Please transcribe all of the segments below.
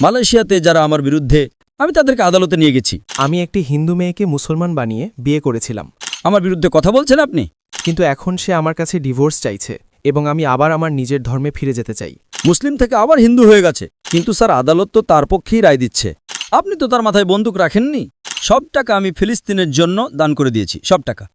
মালয়েশিয়াতে যারা আমার বিরুদ্ধে আমি তাদেরকে আদালতে নিয়ে গেছি। আমি একটি হিন্দু মেয়েকে মুসলমান বানিয়ে বিয়ে করেছিলাম। আমার বিরুদ্ধে কথা বলছেন আপনি? কিন্তু এখন সে আমার কাছে ডিভোর্স চাইছে এবং আমি আবার আমার নিজের ধর্মে ফিরে যেতে চাই। মুসলিম থেকে আবার হিন্দু হয়ে গেছে। কিন্তু স্যার আদালত তো তার পক্ষেই রায় দিচ্ছে। আপনি তো তার মাথায় বন্দুক রাখেননি? সব টাকা আমি ফিলিস্তিনের জন্য দান করে দিয়েছি সব টাকা।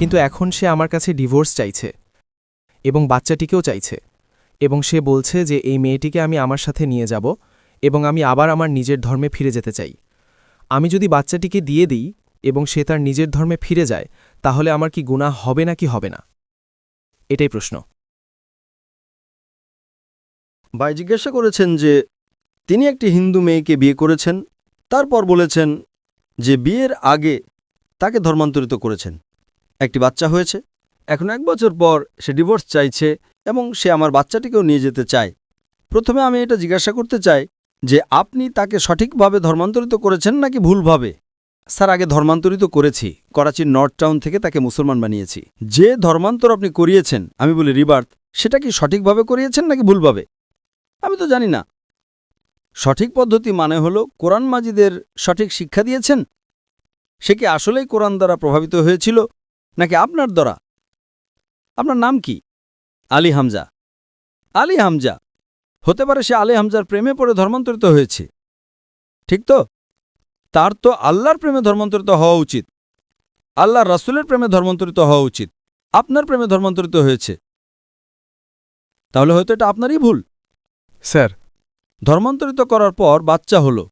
কিন্তু এখন সে আমার কাছে ডিভোর্স চাইছে এবং বাচ্চাটিকেও চাইছে এবং সে বলছে যে এই মেয়েটিকে আমি আমার সাথে নিয়ে যাব এবং আমি আবার আমার নিজের ধর্মে ফিরে যেতে চাই। আমি যদি বাচ্চাটিকে দিয়ে দিই এবং সে তার নিজের ধর্মে ফিরে যায়, তাহলে আমার কি গুনাহ হবে না কি হবে না? এটাই প্রশ্ন। ভাই জিজ্ঞাসা করেছেন যে, তিনি একটি হিন্দু মেয়েকে বিয়ে করেছেন, তারপর বলেছেন যে বিয়ের আগে তাকে ধর্মান্তরিত করেছেন। একটি বাচ্চা হয়েছে। এখন এক বছর পর সে ডিভোর্স চাইছে এবং সে আমার বাচ্চাটিকেও নিয়ে যেতে চায়। প্রথমে আমি এটা জিজ্ঞাসা করতে চাই যে, আপনি তাকে সঠিকভাবে ধর্মান্তরিত করেছেন নাকি ভুলভাবে? স্যার, আগে ধর্মান্তরিত করেছি। করাচির নর্থ টাউন থেকে তাকে মুসলমান বানিয়েছি। যে ধর্মান্তর আপনি করিয়েছেন, আমি বলি রিবার্থ, সেটা কি সঠিকভাবে করিয়েছেন নাকি ভুলভাবে? আমি তো জানি না। সঠিক পদ্ধতি মানে হল, কোরআন মাজিদের সঠিক শিক্ষা দিয়েছেন? সে কি আসলেই কোরআন দ্বারা প্রভাবিত হয়েছিল? নাকি আপনার দ্বারা? আপনার নাম কি? আলী হামজা। আলী হামজা। হতে পারে সে আলী হামজার প্রেমে পড়ে ধর্মান্তরিত হয়েছে। ঠিক তো? তার তো আল্লাহর প্রেমে ধর্মান্তরিত হওয়া উচিত। আল্লাহ রাসুলের প্রেমে ধর্মান্তরিত হওয়া উচিত। আপনার প্রেমে ধর্মান্তরিত হয়েছে। তাহলে হয়তো এটা আপনারই ভুল। স্যার। ধর্মান্তরিত করার পর বাচ্চা হলো।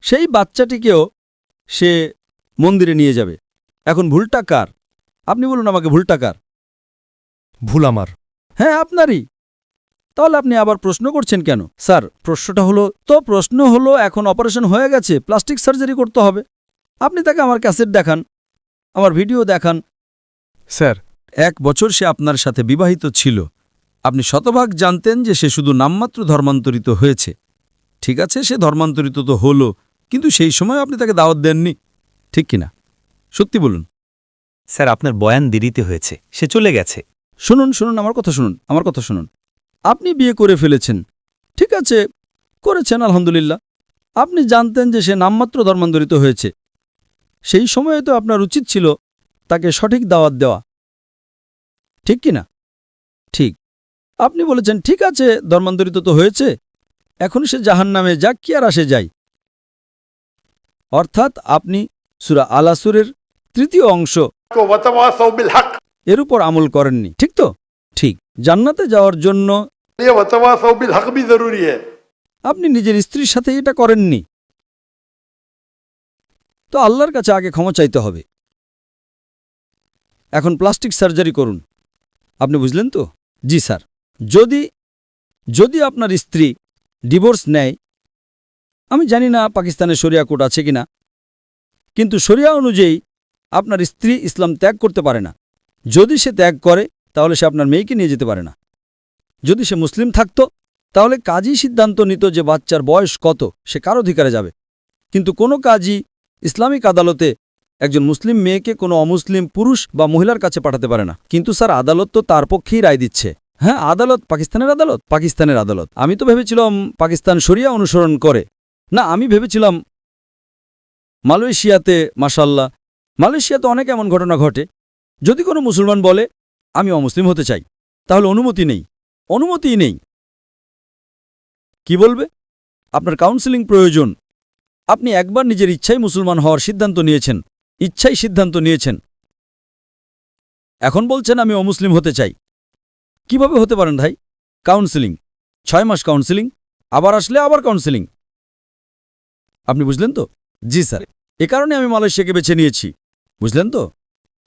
সেই বাচ্চাটিকেও সে মন্দিরে নিয়ে যাবে। এখন ভুলটা কার? আপনি বলুন আমাকে ভুলটা কার? ভুল আমার। হ্যাঁ আপনারই। তাহলে আপনি আবার প্রশ্ন করছেন কেন? স্যার প্রশ্নটা হলো তো প্রশ্ন হলো এখন অপারেশন হয়ে গেছে প্লাস্টিক সার্জারি করতে হবে। আপনি তাকে আমার ক্যাসেট দেখান আমার ভিডিও দেখান। স্যার। এক বছর সে আপনার সাথে বিবাহিত ছিল। আপনি শতভাগ জানতেন যে সে শুধু নামমাত্র ধর্মান্তরিত হয়েছে। ঠিক আছে সে ধর্মান্তরিত তো হলো কিন্তু সেই সময় আপনি তাকে দাওয়াত দেননি। ঠিক কিনা? সত্যি বলুন। স্যার, আপনার বয়ান দেরিতে হয়েছে, সে চলে গেছে। শুনুন শুনুন, আমার কথা শুনুন, আমার কথা শুনুন। আপনি বিয়ে করে ফেলেছেন, ঠিক আছে? করেছেন, আলহামদুলিল্লাহ। আপনি জানতেন যে সে নামমাত্র ধর্মান্তরিত হয়েছে। সেই সময়ে তো আপনার উচিত ছিল তাকে সঠিক দাওয়াত দেওয়া। ঠিক কি না? ঠিক। আপনি বলেছেন, ঠিক আছে, ধর্মান্তরিত তো হয়েছে, এখন সে জাহান নামে যাক, কি আর আসে যাই অর্থাৎ আপনি সুরা আলাসুরের তৃতীয় অংশ এর উপর আমল করেননি। ঠিক তো? ঠিক। জান্নাতে যাওয়ার জন্য আপনি নিজের স্ত্রীর সাথে এটা করেননি। তো আল্লাহর কাছে আগে ক্ষমা চাইতে হবে। এখন প্লাস্টিক সার্জারি করুন। আপনি বুঝলেন তো? জি স্যার। যদি যদি আপনার স্ত্রী ডিভোর্স নেয় আমি জানি না পাকিস্তানে সরিয়া কোর্ট আছে কিনা কিন্তু সরিয়া অনুযায়ী আপনার স্ত্রী ইসলাম ত্যাগ করতে পারে না। যদি সে ত্যাগ করে, তাহলে সে আপনার মেয়েকে নিয়ে যেতে পারে না। যদি সে মুসলিম থাকত, তাহলে কাজী সিদ্ধান্ত নিত যে বাচ্চার বয়স কত, সে কার অধিকারে যাবে। কিন্তু কোনো কাজী ইসলামিক আদালতে একজন মুসলিম মেয়েকে কোনো অমুসলিম পুরুষ বা মহিলার কাছে পাঠাতে পারে না। কিন্তু স্যার, আদালত তো তার পক্ষেই রায় দিচ্ছে। হ্যাঁ আদালত পাকিস্তানের আদালত? পাকিস্তানের আদালত। আমি তো ভেবেছিলাম পাকিস্তান শরিয়া অনুসরণ করে। না, আমি ভেবেছিলাম মালয়েশিয়াতে মাসাল্লাহ মালয়েশিয়াতে অনেক এমন ঘটনা ঘটে। যদি কোনো মুসলমান বলে, আমি অমুসলিম হতে চাই, তাহলে অনুমতি নেই। অনুমতিই নেই। কি বলবে? আপনার কাউন্সেলিং প্রয়োজন। আপনি একবার নিজের ইচ্ছাই মুসলমান হওয়ার সিদ্ধান্ত নিয়েছেন। ইচ্ছাই সিদ্ধান্ত নিয়েছেন। এখন বলছেন, আমি অমুসলিম হতে চাই। কীভাবে হতে পারেন ভাই? কাউন্সেলিং। ছয় মাস কাউন্সেলিং, আবার আসলে আবার কাউন্সেলিং। আপনি বুঝলেন তো? জি স্যার। এ কারণে আমি মালয়েশিয়াকে বেছে নিয়েছি। বুঝলেন তো?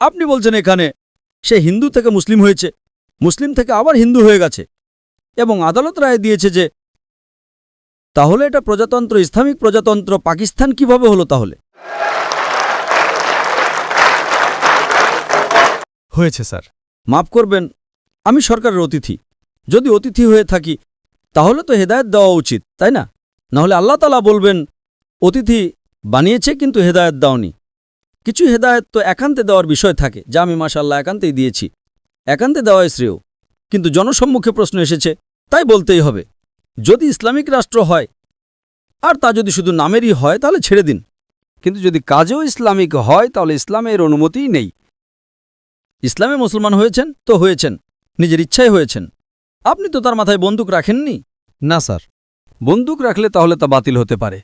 আপনি বলছেন এখানে সে হিন্দু থেকে মুসলিম হয়েছে মুসলিম থেকে আবার হিন্দু হয়ে গেছে এবং আদালত রায় দিয়েছে যে তাহলে এটা প্রজাতন্ত্র ইসলামিক প্রজাতন্ত্র পাকিস্তান কীভাবে হলো তাহলে? হয়েছে স্যার। মাফ করবেন আমি সরকারের অতিথি। যদি অতিথি হয়ে থাকি তাহলে তো হেদায়েত দেওয়া উচিত তাই না? নাহলে আল্লাহ তালা বলবেন অতিথি বানিয়েছে কিন্তু হেদায়ত দাওনি। কিছু হেদায়ত তো একান্তে দেওয়ার বিষয় থাকে, যা আমি মাশাল্লাহ একান্তেই দিয়েছি। একান্তে দেওয়াই শ্রেয়। কিন্তু জনসম্মুখে প্রশ্ন এসেছে, তাই বলতেই হবে। যদি ইসলামিক রাষ্ট্র হয়, আর তা যদি শুধু নামেরই হয়, তাহলে ছেড়ে দিন। কিন্তু যদি কাজেও ইসলামিক হয়, তাহলে ইসলামের অনুমতিই নেই। ইসলামে মুসলমান হয়েছেন তো হয়েছেন, নিজের ইচ্ছায় হয়েছেন। আপনি তো তার মাথায় বন্দুক রাখেননি? না, স্যার। বন্দুক রাখলে তাহলে তা বাতিল হতে পারে।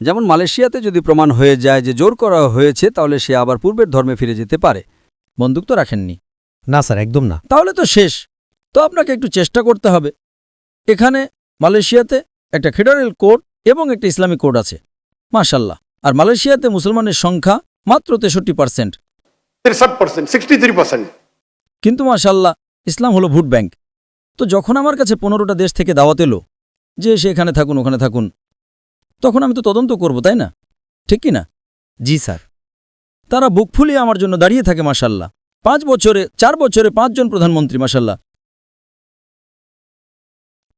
যেমন মালয়েশিয়াতে যদি প্রমাণ হয়ে যায় যে জোর করা হয়েছে তাহলে সে আবার পূর্বের ধর্মে ফিরে যেতে পারে। বন্দুক তো রাখেননি। না স্যার একদম না। তাহলে তো শেষ। তো আপনাকে একটু চেষ্টা করতে হবে। এখানে মালয়েশিয়াতে একটা ফেডারেল কোর্ট এবং একটা ইসলামিক কোর্ট আছে। মাশাল্লাহ আর মালয়েশিয়াতে মুসলমানের সংখ্যা মাত্র তেষট্টি পার্সেন্ট। কিন্তু মাশাল্লাহ ইসলাম হলো ভোট ব্যাংক। তো যখন আমার কাছে পনেরোটা দেশ থেকে দাওয়াত এলো যে সে এখানে থাকুন ওখানে থাকুন তখন আমি তো তদন্ত করব, তাই না? ঠিক কি না? জি, স্যার। তারা বুক ফুলিয়ে আমার জন্য দাঁড়িয়ে থাকে মাসাল্লাহ পাঁচ বছরে, চার বছরে পাঁচজন প্রধানমন্ত্রী মাসাল্লাহ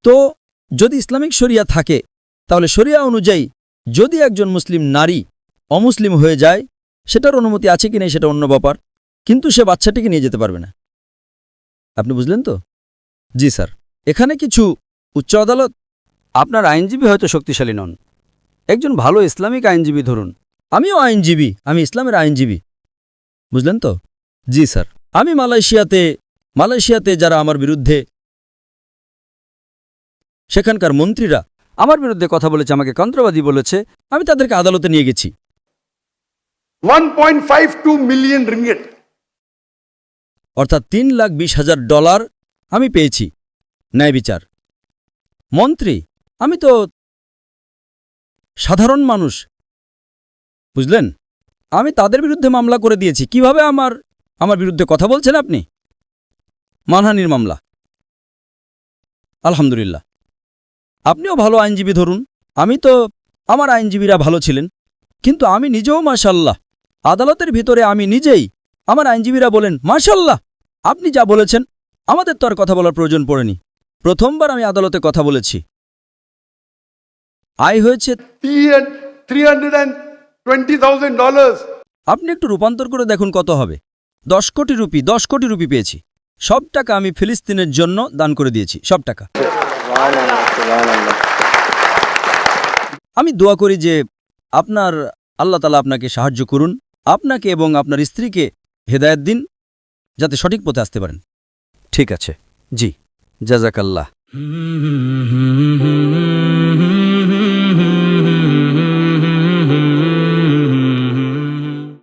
তো, যদি ইসলামিক শরিয়া থাকে, তাহলে শরিয়া অনুযায়ী যদি একজন মুসলিম নারী অমুসলিম হয়ে যায়, সেটার অনুমতি আছে কি নেই, সেটা অন্য ব্যাপার। কিন্তু সে বাচ্চাটিকে নিয়ে যেতে পারবে না। আপনি বুঝলেন তো? জি, স্যার। এখানে কিছু উচ্চ আদালত, আপনার আইনজীবী হয়তো শক্তিশালী নন। একজন ভালো ইসলামিক আইনজীবী ধরুন। আমিও আইনজীবী আমি ইসলামের আইনজীবী। বুঝলেন তো? জি স্যার। আমি মালয়েশিয়াতে মালয়েশিয়াতে যারা আমার বিরুদ্ধে সেখানকার মন্ত্রীরা আমার বিরুদ্ধে কথা বলেছে আমাকে কন্ত্রবাদী বলেছে আমি তাদেরকে আদালতে নিয়ে গেছি। মিলিয়ন অর্থাৎ তিন লাখ বিশ হাজার ডলার আমি পেয়েছি। ন্যায় বিচার। মন্ত্রী আমি তো সাধারণ মানুষ। বুঝলেন? আমি তাদের বিরুদ্ধে মামলা করে দিয়েছি। কীভাবে আমার আমার বিরুদ্ধে কথা বলছেন আপনি? মানহানির মামলা। আলহামদুলিল্লাহ। আপনিও ভালো আইনজীবী ধরুন। আমি তো, আমার আইনজীবীরা ভালো ছিলেন। কিন্তু আমি নিজেও মাশাল্লাহ আদালতের ভিতরে আমি নিজেই, আমার আইনজীবীরা বলেন মাশাল্লাহ আপনি যা বলেছেন, আমাদের তো আর কথা বলার প্রয়োজন পড়েনি। প্রথমবার আমি আদালতে কথা বলেছি। আয় হয়েছে আপনি একটু রূপান্তর করে দেখুন কত হবে। দশ কোটি রুপি দশ কোটি রুপি পেয়েছি। সব টাকা আমি ফিলিস্তিনের জন্য দান করে দিয়েছি সব টাকা। আমি দোয়া করি যে আপনার আল্লাহ তালা আপনাকে সাহায্য করুন আপনাকে এবং আপনার স্ত্রীকে হেদায়ত দিন যাতে সঠিক পথে আসতে পারেন। ঠিক আছে। জি জাজাকাল্লাহ।